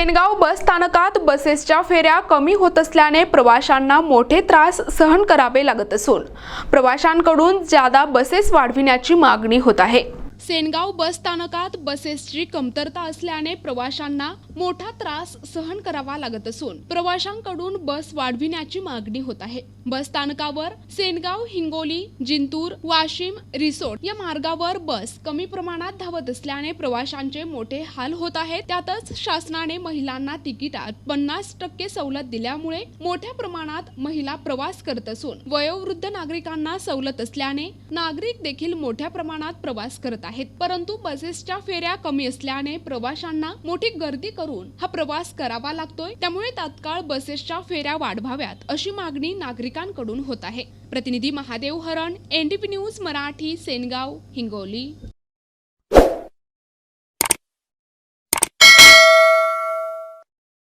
सेनगाव बस स्थानकात बसेसच्या फेऱ्या कमी होत असल्याने प्रवाशांना मोठे त्रास सहन करावे लागत असून प्रवाशांकडून जादा बसेस वाढविण्याची मागणी होत आहे. सेनगाव बस स्थानकात बसेसची कमतरता असल्याने प्रवाशांना मोठा त्रास सहन करावा लागत असून प्रवाशांकडून बस वाढविण्याची मागणी होत आहे. बस स्थानकावर सेनगाव हिंगोली जिंतूर वाशिम रिसोड या मार्गावर बस कमी प्रमाणात धावत असल्याने प्रवाशांचे मोठे हाल होत आहेत. त्यातच शासनाने महिलांना तिकिटात पन्नास टक्के सवलत दिल्यामुळे मोठ्या प्रमाणात महिला प्रवास करत असून वयोवृद्ध नागरिकांना सवलत असल्याने नागरिक देखील मोठ्या प्रमाणात प्रवास करत आहेत. परंतु बसेसच्या फेऱ्या कमी असल्याने प्रवाशांना मोठी गर्दी करून हा प्रवास करावा लागतोय. त्यामुळे तात्काळ बसेसच्या फेऱ्या वाढवाव्यात अशी मागणी नागरिकांकडून होत आहे. प्रतिनिधी महादेव हरण एनडीपी न्यूज मराठी सेनगाव हिंगोली.